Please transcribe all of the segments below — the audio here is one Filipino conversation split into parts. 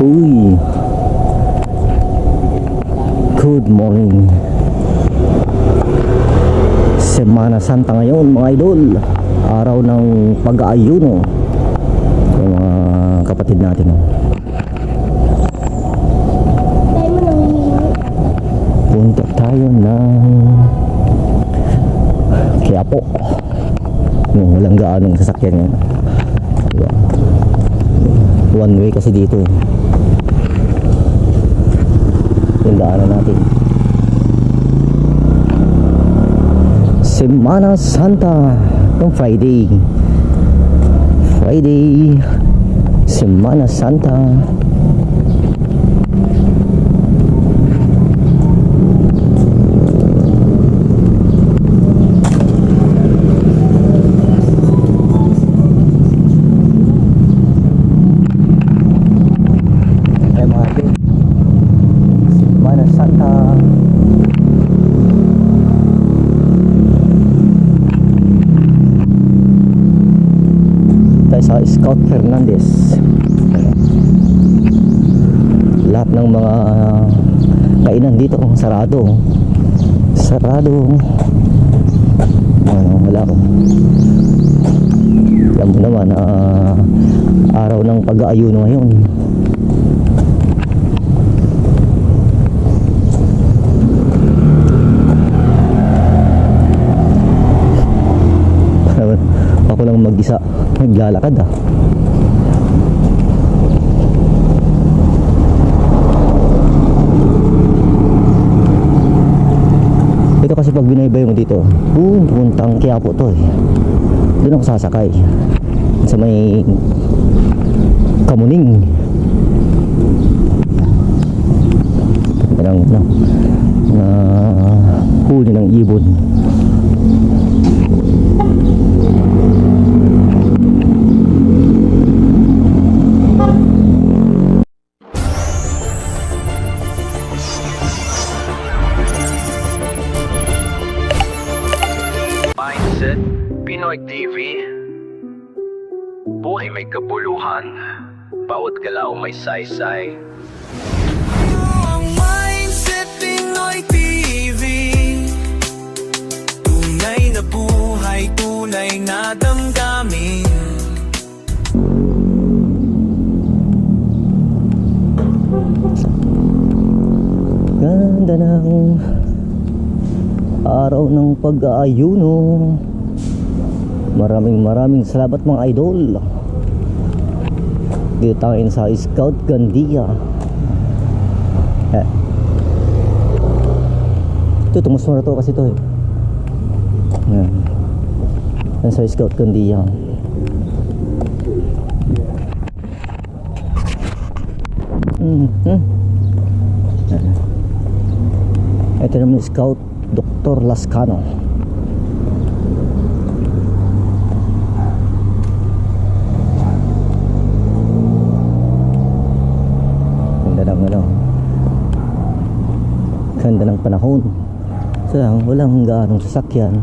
Uy. Good morning. Semana Santa ngayon mga idol. Araw ng pag-aayuno. Yung mga kapatid natin. Punta tayo ng Quiapo. Yung walang gaanong sasakyan yan. Diba? One way kasi dito eh. Yung daanan natin. Semana Santa ng Friday. Friday. Semana Santa. Sarado. Sarado. Ano, wala ko. Alam mo naman na araw ng pag-aayuno ngayon. ako lang mag-isa naglalakad ah ito kasi pag binaybay mo dito boom puntang Quiapo to eh. Doon ako sasakay. Sa may kamuning. Ng ng na huli ng ibon Galaw may saysay Ang Mindset Pinoy TV Tunay na buhay, tunay na damdamin Ganda ng araw ng pag-aayuno. Maraming maraming salamat mga idol. Dito tayo sa Scout Gandia. Eh. Ito, tumusmo na to kasi to eh. Yan. Sa Scout Gandia. Mm -hmm. Ito naman Scout Dr. Lascano. Ganda ng ano. Ganda ng panahon. So lang, walang gaanong sasakyan.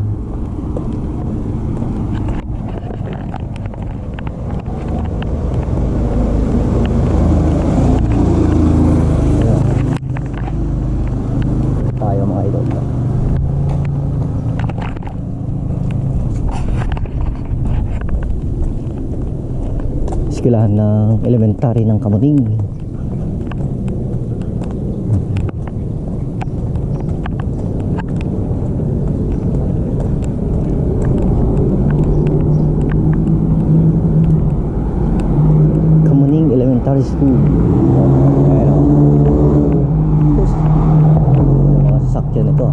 Eskwelahan ng elementary ng. Kamuning Elementary School. Ayan o. Mga sasakyan ito.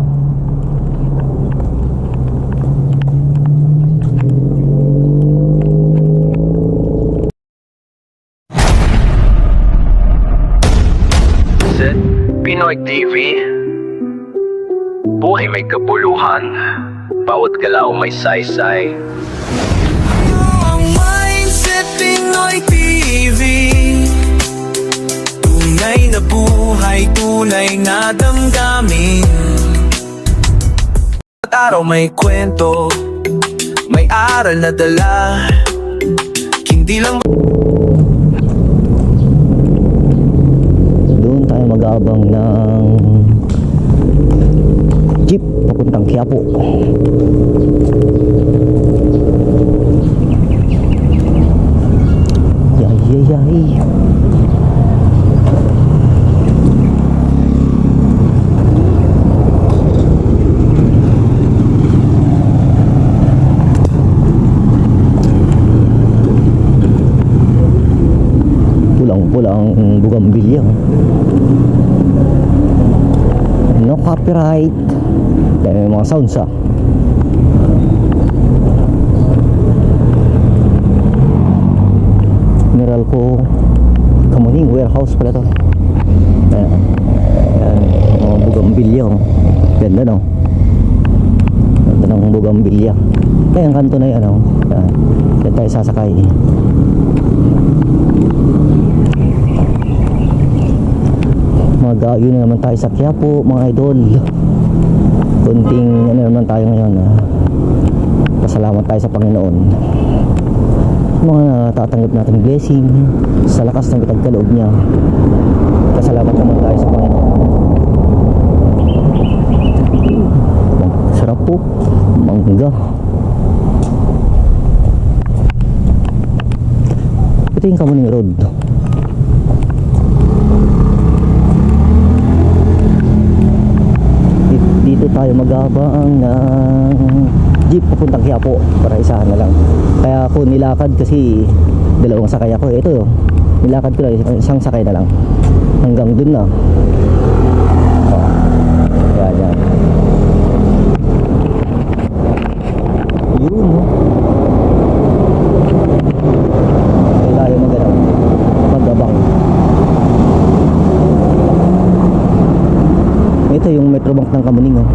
Mindset Pinoy TV Buhay may kabuluhan Bawat galaw may saysay Ang Mindset Pinoy TV Tunay na buhay, tunay na damdamin At araw may kwento May aral na dala Hindi lang mag-aabang ng jeep papuntang Quiapo. Yay, yay, yay. Bugambilya. No copyright. Dahil may mga sounds ah. Meralco Kamuning warehouse pala to. Ayan. Ayan. Mga bugambilya. Ganda no. Ganda ng bugambilya. Kaya kanto na yan. Oh. Ayan. Diyan tayo sasakay. Mag-ayo na naman tayo sa Quiapo, mga idol. Kunting ano naman tayo ngayon. Ah. Pasalamat tayo sa Panginoon. Mga natatanggap natin blessing sa lakas ng kitagkaloob niya. Pasalamat naman tayo sa Panginoon. Sarap po. Mangga. Ito yung Kamuning Road. Di- dito tayo mag-aabang ng jeep papuntang Quiapo para isahan na lang. Kaya ako nilakad kasi dalawang sakay ako. Ito nilakad ko lang isang sakay na lang. Hanggang dun na. Oh. yan yan yun oh. Kaya tayo mag mag-abang ito yung Metrobank ng Kamuning oh.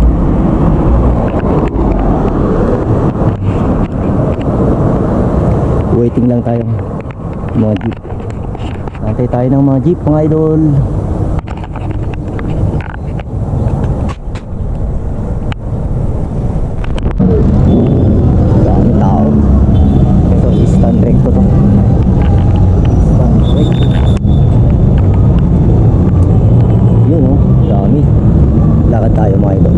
Waiting lang tayo mga jeep. Antay tayo ng mga jeep mga idol. Dami tao. Ito stand recto to. Stand recto. Yun oh, dami. Lakad tayo mga idol.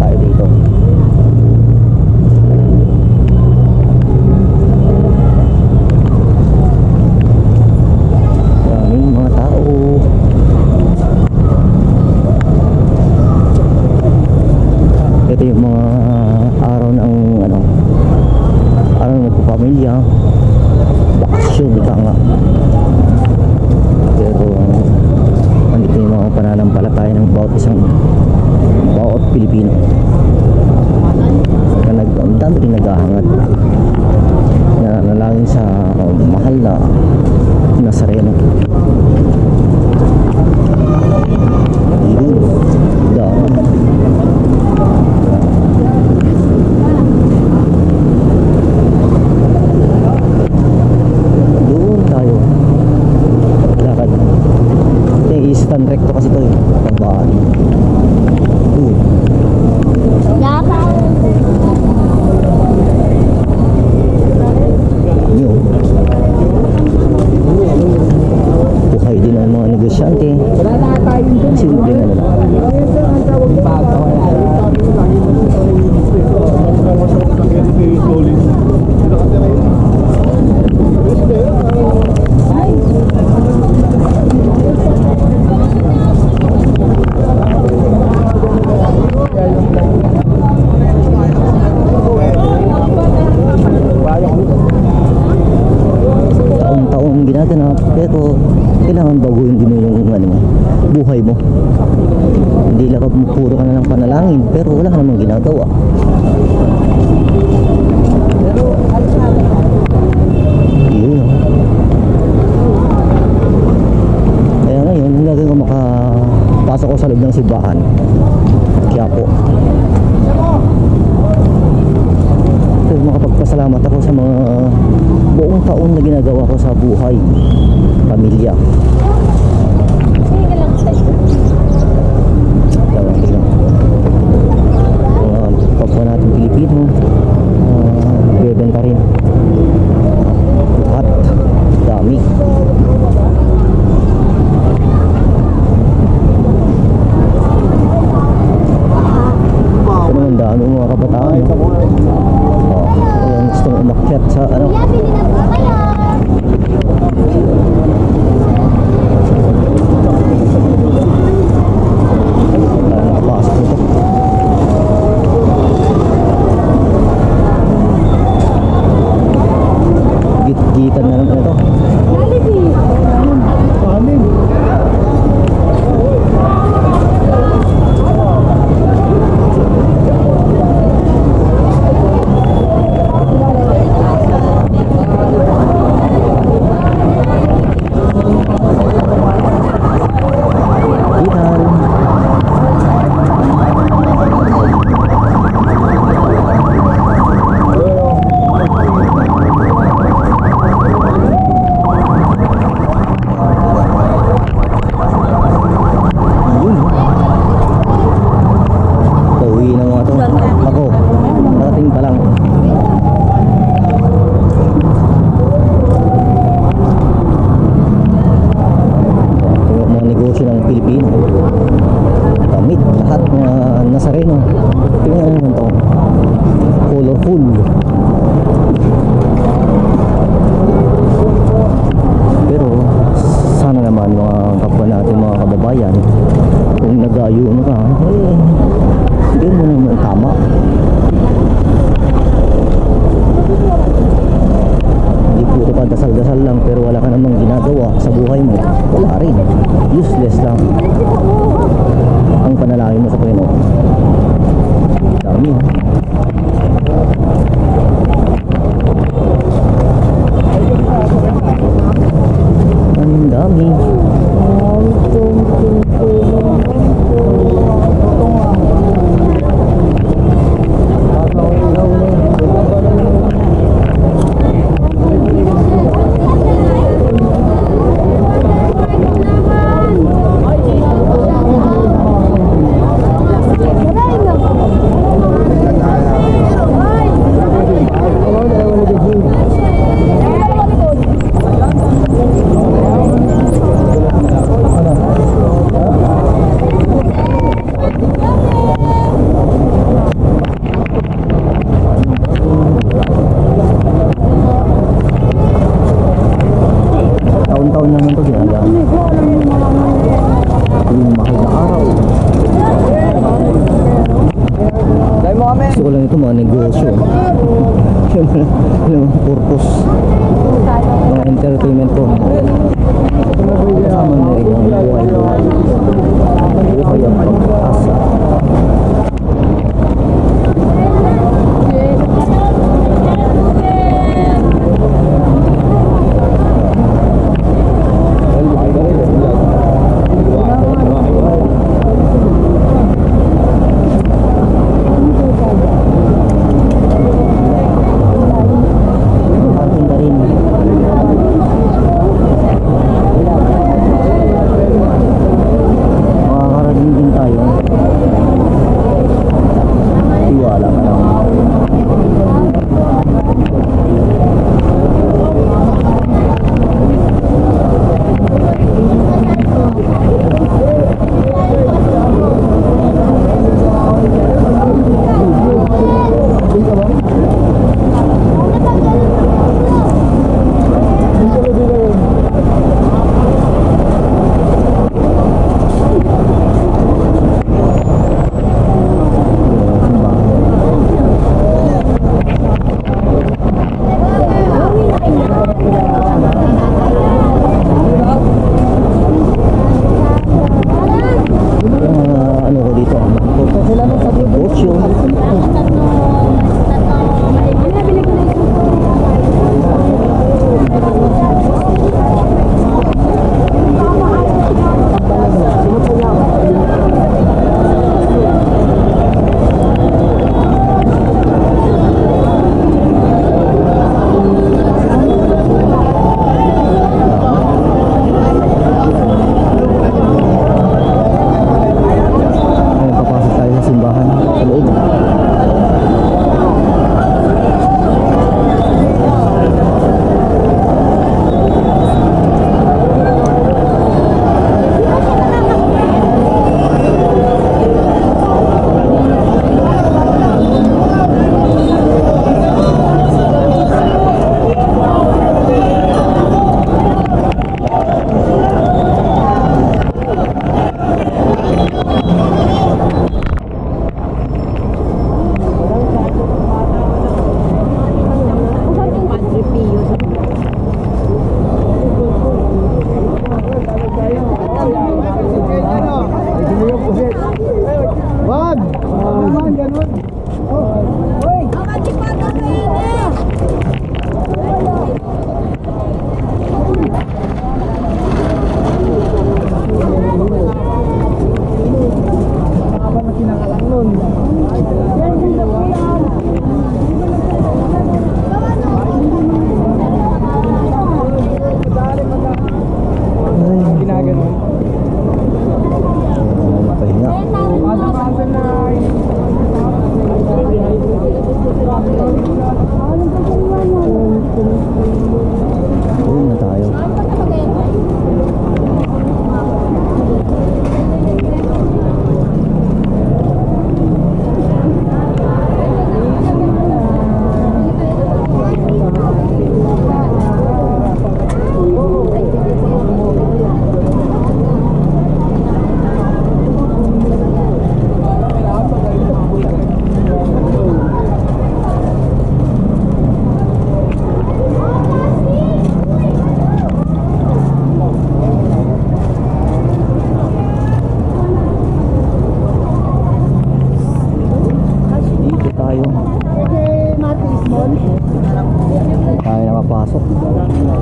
tayo dito. Maraming mga tao. Ito yung mga araw ng ano, araw ng magpapamilya. Bakasyon, ika nga. Pero, andito yung mga pananampalataya ng bawat isang bawat Pilipino. Na nag ang dami rin naghahangad na nalangin sa uh, mahal na Nazareno yun dami doon tayo. Lakad. Yung eastern recto kasi ito eh pambaan doon Dapat. Yun. Buhay din mga negosyante. Simple ano lang. Taon-taon ginaganap pero kailangan baguhin din mo yung ano mo, buhay mo. Hindi lang ka puro ka na lang panalangin pero wala ka namang ginagawa. Yun. Kaya ngayon, ang gagawin ko makapasok ko sa loob ng simbahan. Kaya po. Ito, makapagpasalamat ako sa mga buong taon na ginagawa ko sa buhay, pamilya. dito uh, ah, bebenta rin. ginagawa sa buhay mo, wala rin. Useless lang ang panalangin mo sa Panginoon. Dami ha. Ang dami. Ang dami.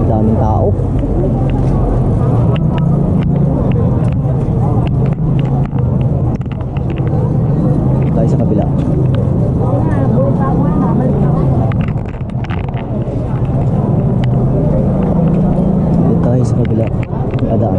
daming tao. Tayo sa kabila. Dito tayo sa kabila. Adaan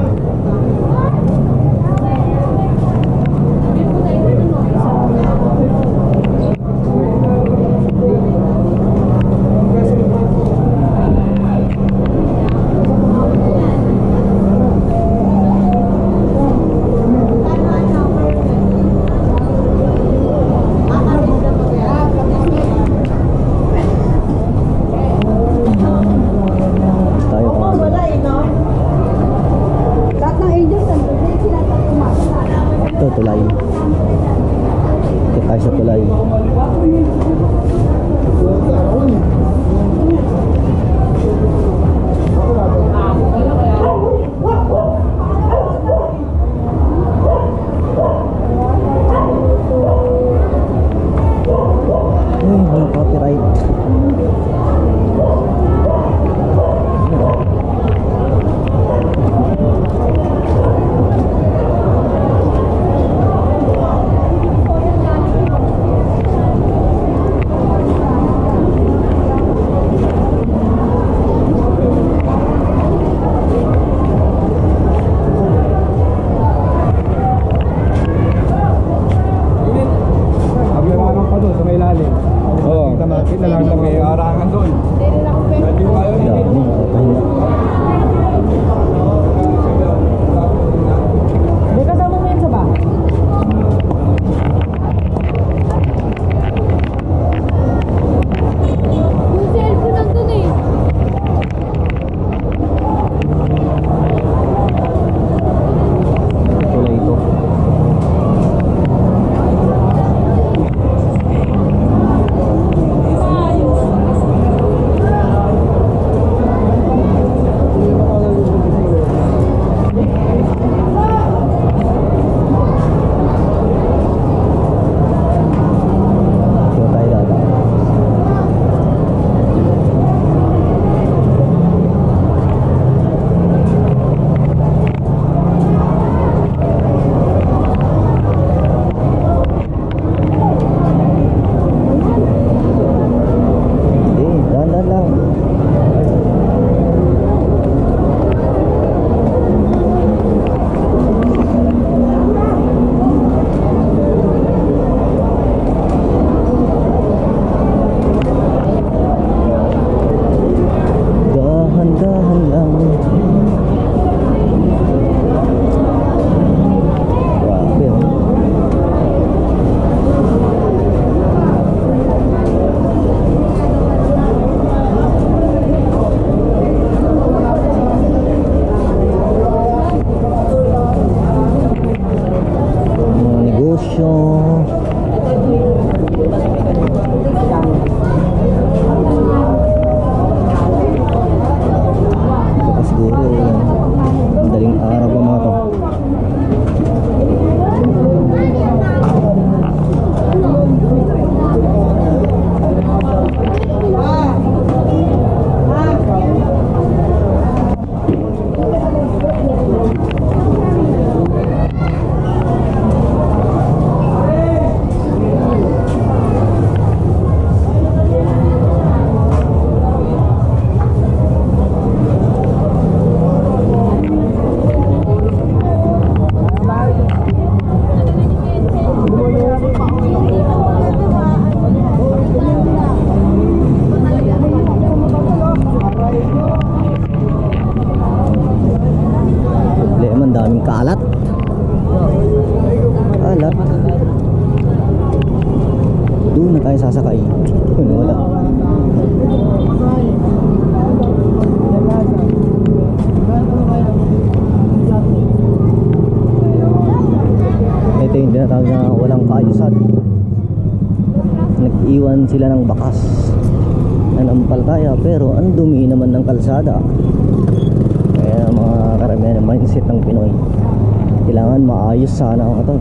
sila ng bakas. Nanampalkaya pero ang dumi naman ng kalsada. Kaya mga karamihan ng mindset ng Pinoy kailangan maayos sana ako to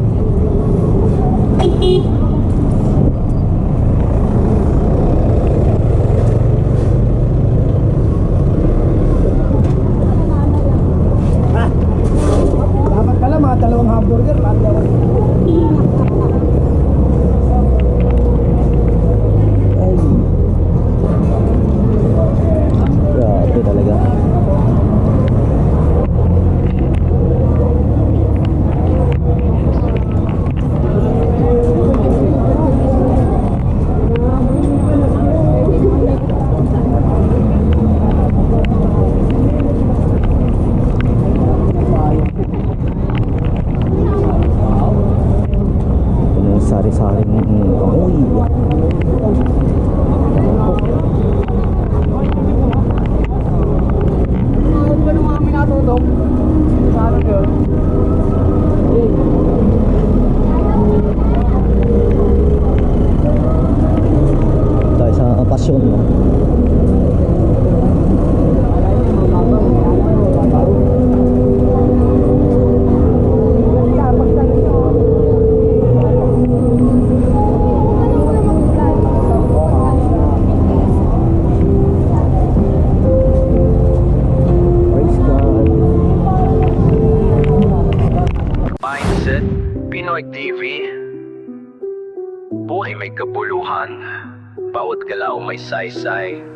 saysay